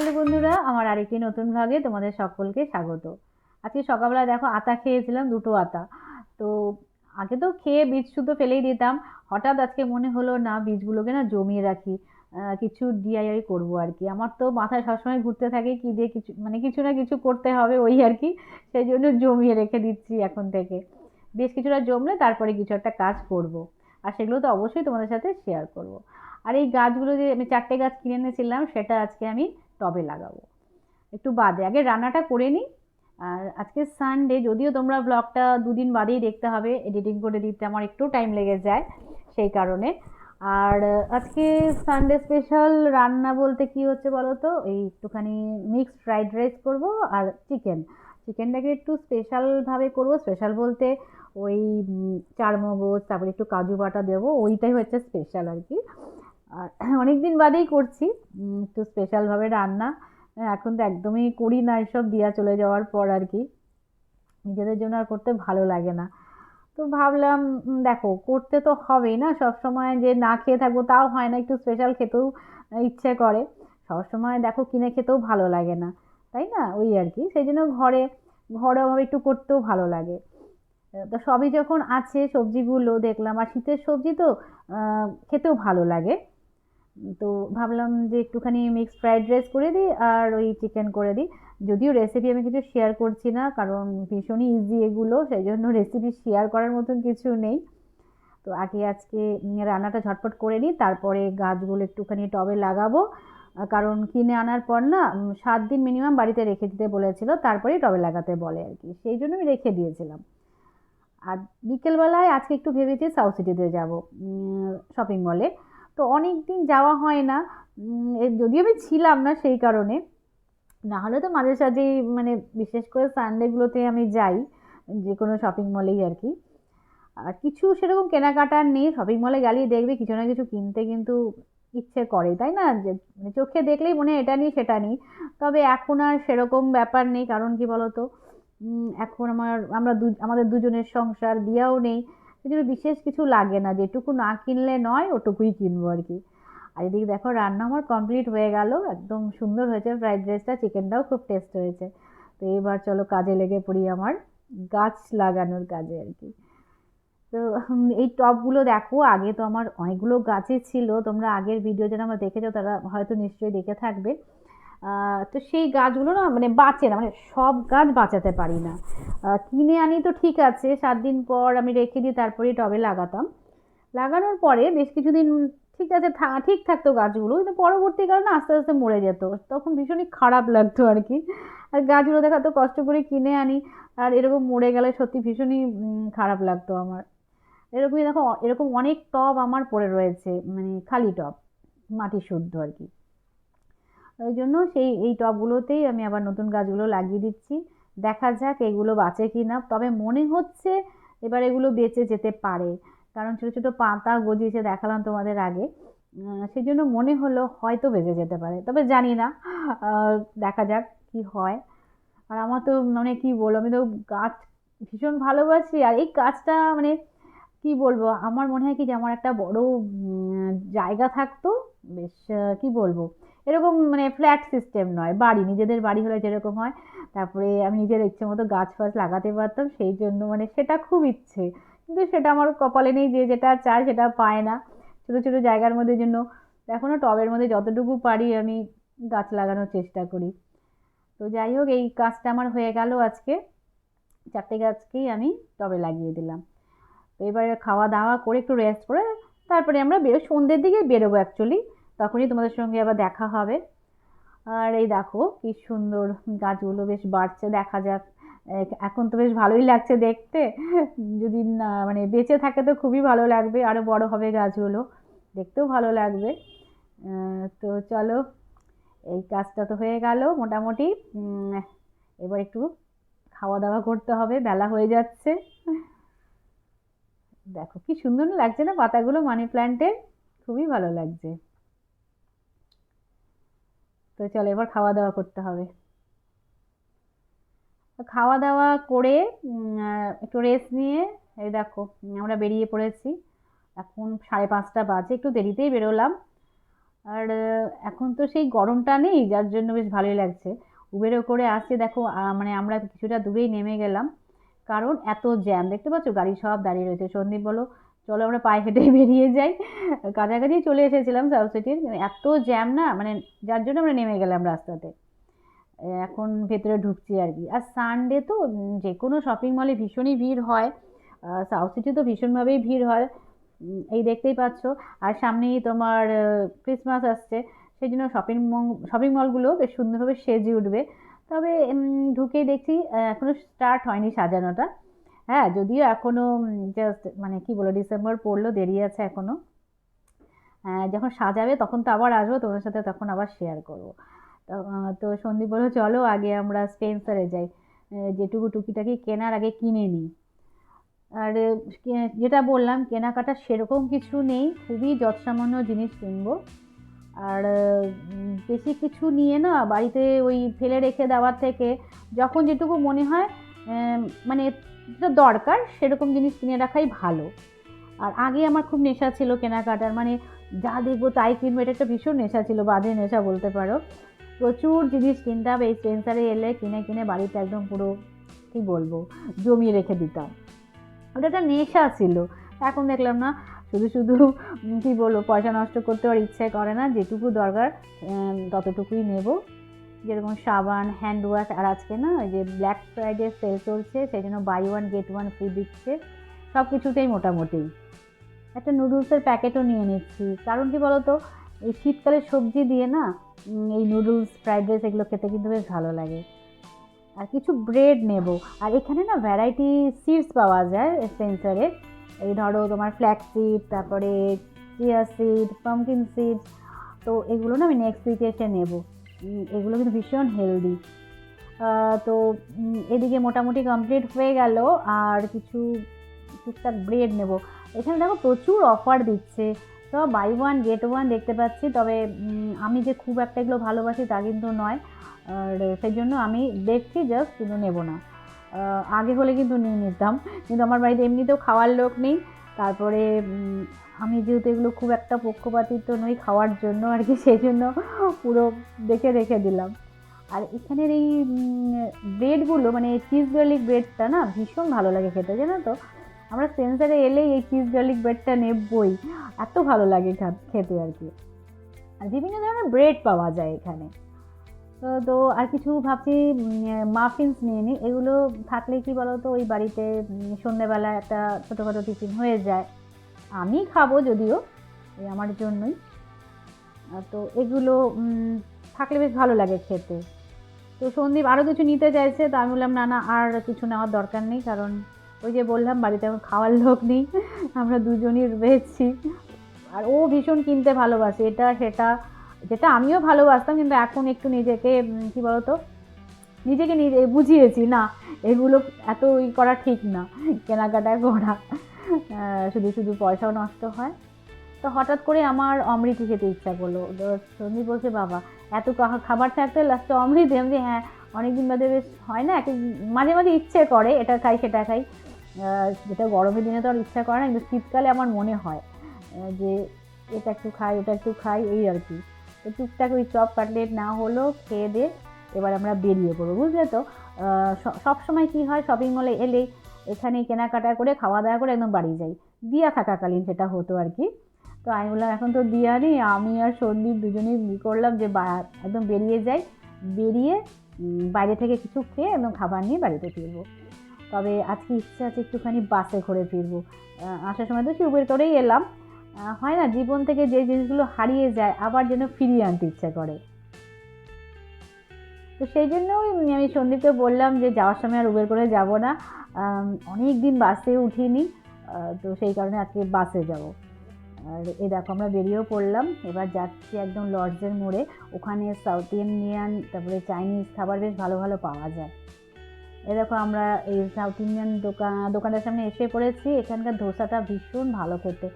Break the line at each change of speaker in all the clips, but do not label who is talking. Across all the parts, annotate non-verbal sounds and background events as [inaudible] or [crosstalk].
Hello বন্ধুরা, আমার আরেকটি নতুন ভাগে তোমাদের সকলকে স্বাগত আজকে সকালবেলা দেখো আতা খেয়েছিলাম, দুটো আতা তো আগে তো খেয়ে বীজ শুদ্ধ ফেলেই দিতাম, হঠাৎ আজকে মনে হলো না বীজগুলোকে না জমিয়ে রাখি কিছু ডিআইওয়াই করব আর কি আমার তো মাথায় সবসময় ঘুরতে থাকে কি দিয়ে কিছু মানে কিছু না কিছু করতে হবে ওই আর কি, সেই জন্য জমিয়ে রেখে দিচ্ছি এখন থেকে বেশ কিছুটা জমলে তারপরে কিছু একটা কাজ করব। আর সেগুলো তো অবশ্যই তোমাদের সাথে শেয়ার করব। আর এই গাছগুলো যে আমি চারটে গাছ কিনে এনেছিলাম, সেটা আজকে আমি টবে লাগাবো। একটু বাদে, আগে রান্নাটা করে নিই। আর আজকে সানডে যদিও তোমরা ব্লগটা দুদিন বাদেই দেখতে হবে এডিটিং করে দিতে আমার একটু টাইম লেগে যায় সেই কারণে। আর আজকে সানডে স্পেশাল রান্না বলতে কি হচ্ছে বলো তো এই একটুখানি মিক্সড ফ্রাইড রাইস করব আর চিকেন চিকেনটাকে একটু স্পেশালভাবে করব। স্পেশাল বলতে ওই চার মগজ তারপরে একটু কাজু বাটা দেবো, ওইটাই হচ্ছে স্পেশাল আর কি। আর [clears throat] অনেক দিন বাদেই করছি একটু স্পেশালভাবে রান্না। এখন তো একদমই করি না এসব, দিয়া চলে যাওয়ার পর আর কি। নিজেদের জন্য আর করতে ভালো লাগে না। তো ভাবলাম দেখো, করতে তো হবেই না সব সময় যে না খেয়ে থাকব তাও হয় না, একটু স্পেশাল খেতেও ইচ্ছে করে। সব সময় দেখো, কিনে খেতেও ভালো লাগে না, তাই না? ওই আর কি, সেই জন্য ঘরে ঘরোয়াভাবে একটু করতেও ভালো লাগে। তো সবই যখন আছে সবজিগুলো, দেখলাম, আর শীতের সবজি তো খেতেও ভালো লাগে। তো ভাবলাম যে একটুখানি মিক্স ফ্রাইড রাইস করে দিই আর ওই চিকেন করে দিই। যদিও রেসিপি আমি কিছু শেয়ার করছি না, কারণ ভীষণই ইজি এগুলো, সেই জন্য রেসিপি শেয়ার করার মতন কিছু নেই। তো আগে আজকে রান্নাটা ঝটপট করে নিই, তারপরে গাছগুলো একটুখানি টবে লাগাবো। কারণ কিনে আনার পর না সাত দিন মিনিমাম বাড়িতে রেখে দিতে বলেছিল তারপরেই টবে লাগাতে বলে আর কি। সেই জন্য আমি রেখে দিয়েছিলাম। আর বিকেলবেলায় আজকে একটু ভেবেছি সাউথ সিটিতে যাব শপিং মলে তো অনেক দিন যাওয়া হয় না। যদিও আমি ছিলাম না সেই কারণে। না হলে তো মাঝে সাঝেই মানে বিশেষ করে সানডেগুলোতে আমি যাই, যে কোনো শপিং মলেই আর কি। আর কিছু সেরকম কেনাকাটার নেই শপিং মলে গেলেই দেখবে কিছু না কিছু কিনতে কিন্তু ইচ্ছে করে, তাই না? যে মানে চোখে দেখলেই মনে হয় এটা নিই, সেটা নিই। তবে এখন আর সেরকম ব্যাপার নেই, কারণ কি বলতো? এখন আমার, আমরা দু, আমাদের দুজনের সংসার, বিয়েও নেই। জন্য বিশেষ কিছু লাগে না, যেটুকু না কিনলে নয়, ওটুকুই কিনবো আর কি। আর এদিকে দেখো, রান্না আমার কমপ্লিট হয়ে গেল, একদম সুন্দর হয়েছে ফ্রাইড রাইসটা চিকেনটাও খুব টেস্ট হয়েছে। তো এবার চলো কাজে লেগে পড়ি আমার গাছ লাগানোর কাজে আর কি। তো এই টবগুলো দেখো, আগে তো আমার অনেকগুলো গাছই ছিল, তোমরা আগের ভিডিও যারা আমার দেখেছ, তারা হয়তো নিশ্চয়ই দেখে থাকবে। তো সেই গাছগুলো না মানে বাঁচে না মানে সব গাছ বাঁচাতে পারি না। কিনে আনি তো ঠিক আছে, সাত দিন পর আমি রেখে দিই তারপরেই টবে লাগাতাম। লাগানোর পরে বেশ কিছুদিন ঠিক আছে ঠিক থাকতো গাছগুলো, কিন্তু পরবর্তীকালে না আস্তে আস্তে মরে যেত। তখন ভীষণই খারাপ লাগতো আর কি। আর গাছগুলো দেখা তো কষ্ট করে কিনে আনি, আর এরকম মরে গেলে সত্যি ভীষণই খারাপ লাগতো আমার। এরকমই দেখো, এরকম অনেক টব আমার পড়ে রয়েছে মানে খালি টব, মাটি শুদ্ধ আর কি। ওই জন্য সেই, এই টবগুলোতেই আমি আবার নতুন গাছগুলো লাগিয়ে দিচ্ছি। দেখা যাক এগুলো বাঁচে কি না তবে মনে হচ্ছে এবার এগুলো বেঁচে যেতে পারে। কারণ ছোটো ছোটো পাতা গজিয়েছে দেখালাম তোমাদের আগে। সেই জন্য মনে হলো হয়তো বেঁচে যেতে পারে। তবে জানি না। দেখা যাক কি হয়। আর আমার তো মানে কি বলব, আমি তো গাছ ভীষণ ভালোবাসি। আর এই গাছটা মানে কি বলব, আমার মনে হয় কি যে আমার একটা বড় জায়গা থাকতো। বেশ কি বলব? এরকম মানে ফ্ল্যাট সিস্টেম নয়, বাড়ি, নিজেদের বাড়ি হলে যেরকম হয়। তারপরে আমি নিজের ইচ্ছে মতো গাছ ফাছ লাগাতে পারতাম, সেই জন্য মানে সেটা খুব ইচ্ছে। কিন্তু সেটা আমার কপালে নেই যে যেটা চায় সেটা পায় না। ছোটো ছোটো জায়গার মধ্যে জন্য এখনও টবের মধ্যে যতটুকু পারি আমি গাছ লাগানোর চেষ্টা করি। তো যাই হোক, এই কাজটা আমার হয়ে গেল আজকে। চারটে গাছকেই আমি টবে লাগিয়ে দিলাম। তো এবারে খাওয়া দাওয়া করে একটু রেস্ট করে তারপরে আমরা বেরো সন্ধ্যের দিকে বেরোবো অ্যাকচুয়ালি তখনই তোমাদের সঙ্গে আবার দেখা হবে। আর এই দেখো, কি সুন্দর গাছগুলো বেশ বাড়ছে, দেখা যাক। এখন তো বেশ ভালোই লাগছে দেখতে। যদি না মানে বেঁচে থাকে তো খুবই ভালো লাগবে আরও বড় হবে গাছগুলো, দেখতেও ভালো লাগবে। তো চলো, এই কাজটা তো হয়ে গেল মোটামুটি। এবার একটু খাওয়া দাওয়া করতে হবে, বেলা হয়ে যাচ্ছে। দেখো কি সুন্দর লাগছে না? পাতাগুলো মানি প্ল্যান্টের খুবই ভালো লাগছে। তো চলো এবার খাওয়া দাওয়া করতে হবে। খাওয়া দাওয়া করে একটু রেস্ট নিয়ে, এই দেখো, আমরা বেরিয়ে পড়েছি। এখন সাড়ে পাঁচটা বাজে, একটু দেরিতেই বেরোলাম। আর এখন তো সেই গরমটা নেই, যার জন্য বেশ ভালোই লাগছে। উবেরে করে আসছে, দেখো মানে আমরা কিছুটা দূরেই নেমে গেলাম। কারণ এত জ্যাম। দেখতে পাচ্ছ? গাড়ি সব দাঁড়িয়ে রয়েছে। সন্দীপ বলো, চলো আমরা পায়ে হেঁটে [laughs] বেরিয়ে যাই। কাছাকাছি চলে এসেছিলাম সাউথ সিটির এত জ্যাম না মানে যার জন্য আমরা নেমে গেলাম রাস্তাতে। এখন ভেতরে ঢুকছি আর কি। আর সানডে তো যে কোনো শপিং মলে ভীষণই ভিড় হয়। সাউথ সিটি তো ভীষণভাবেই ভিড় হয়। এই দেখতেই পাচ্ছ। আর সামনেই তোমার ক্রিসমাস আসছে। সেই জন্য শপিং মল শপিং মলগুলো বেশ সুন্দরভাবে সেজে উঠবে। তবে ঢুকেই দেখছি আহ, এখনও স্টার্ট হয়নি সাজানোটা। হ্যাঁ যদিও এখনও জাস্ট মানে কি বলো ডিসেম্বর পড়ল দেরি আছে এখনও। আহ, যখন সাজাবে তখন তো আবার আসব তোমার সাথে তখন আবার শেয়ার করব। তো সন্দীপ বলল চলো আগে আমরা স্পেন্সারে যাই। যেটুকু টুকিটাকি কেনার আগে কিনে নিই। আর যেটা বললাম কেনাকাটা সেরকম কিছু নেই। খুবই যৎসামান্য জিনিস কিনবো। আর বেশি কিছু নিয়ে না বাড়িতে ওই ফেলে রেখে দেওয়ার থেকে যখন যেটুকু মনে হয় মানে যেটা দরকার সেরকম জিনিস কিনে রাখাই ভালো। আর আগে আমার খুব নেশা ছিল কেনাকাটার মানে যা দেখব তাই কিনবো, এটা একটা ভীষণ নেশা ছিল, বাজে নেশা বলতে পারো। প্রচুর জিনিস কিনতাম, এই স্পেন্সারে এলে কিনে কিনে বাড়িতে একদম পুরো, কী বলব, জমিয়ে রেখে দিতাম। ওটা একটা নেশা ছিল। এখন দেখলাম না শুধু শুধু কী বলব, পয়সা নষ্ট করতে আর ইচ্ছে করে না, যেটুকু দরকার ততটুকুই নেব। যেরকম সাবান হ্যান্ড ওয়াশ আর আজকে না, ওই যে ব্ল্যাক ফ্রাইডে সেল চলছে, সেই জন্য buy one get one free দিচ্ছে। সব কিছুতেই মোটামুটি। একটা নুডলসের প্যাকেটও নিয়ে নিচ্ছি। কারণ কি বলতো, এই শীতকালে সবজি দিয়ে না এই নুডলস ফ্রাইড রাইস এগুলো খেতে কিন্তু বেশ ভালো লাগে। আর কিছু ব্রেড নেব। আর এখানে না ভ্যারাইটি সিডস পাওয়া যায় সেন্সারে এই ধরো তোমার ফ্ল্যাক্স সিড তারপরে চিয়া সিড পামকিন সিড তো এগুলো না আমি নেক্সট উইকে এসে নেব। এগুলো কিন্তু ভীষণ হেলদি তো এদিকে মোটামুটি কমপ্লিট হয়ে গেল, আর কিছু টুকটাক ব্রেড নেব। এখানে দেখো প্রচুর অফার দিচ্ছে। তো বাই ওয়ান গেট ওয়ান দেখতে পাচ্ছি, তবে আমি যে খুব একটা এগুলো ভালোবাসি তা কিন্তু নয়। আর সেই জন্য আমি দেখছি জাস্ট কিন্তু নেব না। আগে হলে কিন্তু নিয়ে নিতাম। কিন্তু আমার বাড়িতে এমনিতেও খাওয়ার লোক নেই। তারপরে আমি যেহেতু এগুলো খুব একটা পক্ষপাতিত্ব নই খাওয়ার জন্য আর কি, সেই জন্য পুরো দেখে রেখে দিলাম। আর এখানের এই ব্রেডগুলো মানে চিজ গার্লিক ব্রেডটা না, ভীষণ ভালো লাগে খেতে, জানো তো? আমরা সেন্সারে এলেই এই চিজ গার্লিক ব্রেডটা নেবই। এত ভালো লাগে খেতে আর কি। আর বিভিন্ন ধরনের ব্রেড পাওয়া যায় এখানে। তো আর কিছু ভাবছি মাফিনস নিয়ে নিই এগুলো থাকলে কি বলো তো ওই বাড়িতে সন্ধ্যেবেলা একটা ছোটোখাটো টিফিন হয়ে যায়। আমি খাব যদিও, এই আমার জন্যই। তো এগুলো থাকলে বেশ ভালো লাগে খেতে। তো সন্দীপ আরও কিছু নিতে চাইছে, তো আমি বললাম, না না, আর কিছু নেওয়ার দরকার নেই, কারণ ওই যে বললাম, বাড়িতে এখন খাওয়ার লোক নেই, আমরা দুজনই রয়েছি। আর ও ভীষণ কিনতে ভালোবাসে, এটা, সেটা। যেটা আমিও ভালোবাসতাম কিন্তু এখন একটু নিজেকে কি বলতো নিজেকে নিজে বুঝিয়েছি না এগুলো এত ই করা ঠিক না কেনাকাটা করা শুধু শুধু পয়সাও নষ্ট হয়। তো হঠাৎ করে আমার অমৃতি খেতে ইচ্ছা করল। সন্দীপ বলছে বাবা এত খাবার থাকতে লাস্টে অমৃতি আমি বলছি, হ্যাঁ অনেকদিন বাদে বেশ হয় না এক মাঝে মাঝে ইচ্ছে করে এটা খাই সেটা খাই যেটা গরমের দিনে তো আর ইচ্ছা করে না কিন্তু শীতকালে আমার মনে হয় যে এটা একটু খাই ওটা একটু খাই এই আর কি। টুকটাক ওই চপ কাটলেট না হলো, খেয়ে দে, এবার আমরা বেরিয়ে পড়ব, বুঝলে তো? সব সময় কি হয় শপিং মলে এলেই এখানে কেনাকাটা করে, খাওয়া দাওয়া করে একদম বাড়ি যাই। দিয়া থাকাকালীন সেটা হতো আর কি। তো আমি বললাম, এখন তো দিয়া নেই, আমি আর সন্দীপ দুজনেই করলাম যে একদম বেরিয়ে যাই। বেরিয়ে বাইরে থেকে কিছু খেয়ে একদম খাবার নিয়ে বাড়িতে ফিরবো। তবে আজকে ইচ্ছে আছে একটুখানি বাসে করে ফিরবো। আসার সময় তো উবের করেই এলাম। হয় না, জীবন থেকে যে জিনিসগুলো হারিয়ে যায়, আবার যেন ফিরিয়ে আনতে ইচ্ছা করে। তো সেই জন্যই আমি সন্দীপকে বললাম যে, যাওয়ার সময় আর উবের করে যাব না। অনেক দিন বাসে উঠিনি তো সেই কারণে আজকে বাসে যাব। আর এই দেখো, আমরা বেরিয়েও পড়লাম। এবার যাচ্ছি একদম লর্জের মোড়ে। ওখানে সাউথ ইন্ডিয়ান তারপরে চাইনিজ খাবার বেশ ভালো ভালো পাওয়া যায়। এ দেখো আমরা এই সাউথ ইন্ডিয়ান দোকান, দোকানের সামনে এসে পড়েছি। এখানকার ধোসাটা ভীষণ ভালো খেতে।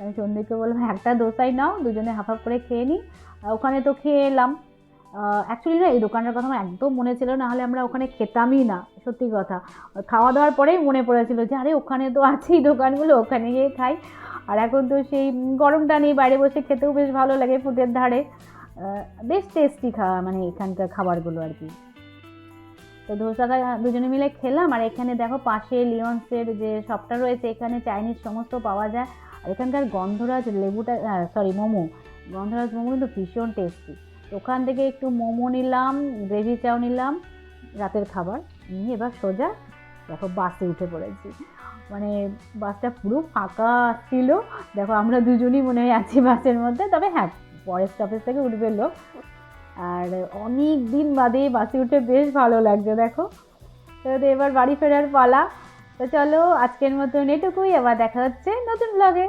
আমি সন্দীপকে বললাম, একটা দোসাই নাও, দুজনে হাফ হাফ করে খেয়ে নিই ওখানে তো খেয়ে এলাম। অ্যাকচুয়ালি না এই দোকানের কথা আমার একদম মনে ছিল না হলে আমরা ওখানে খেতামই না, সত্যি কথা। খাওয়া দাওয়ার পরেই মনে পড়েছিল যে, আরে, ওখানে তো আছেই দোকানগুলো, ওখানে গিয়ে খাই। আর এখন তো সেই গরমটা নেই, বাইরে বসে খেতেও বেশ ভালো লাগে ফুটের ধারে। বেশ টেস্টি খাওয়া মানে এখানকার খাবারগুলো আর কি। তো ধোসাটা দুজনে মিলে খেলাম, আর এখানে দেখো পাশে লিওন্সের যে শপটা রয়েছে, এখানে চাইনিজ সমস্ত পাওয়া যায়। আর এখানকার গন্ধরাজ লেবুটা সরি মোমো। গন্ধরাজ মোমো কিন্তু ভীষণ টেস্টি ওখান থেকে একটু মোমো নিলাম, গ্রেভি চাও নিলাম, রাতের খাবার নিয়ে এবার সোজা দেখো বাসে উঠে পড়েছি। মানে বাসটা পুরো ফাঁকা ছিল। দেখো আমরা দুজনই মনে হয় আছি বাসের মধ্যে, তবে হ্যাঁ পরের স্টপেজ থেকে উঠবে লোক। আর অনেক দিন বাদে বাসে উঠে বেশ ভালো লাগছে, দেখো। তো এবার বাড়ি ফেরার পালা। তো চলো, আজকের মতন এটুকুই, আবার দেখা হচ্ছে নতুন ব্লগে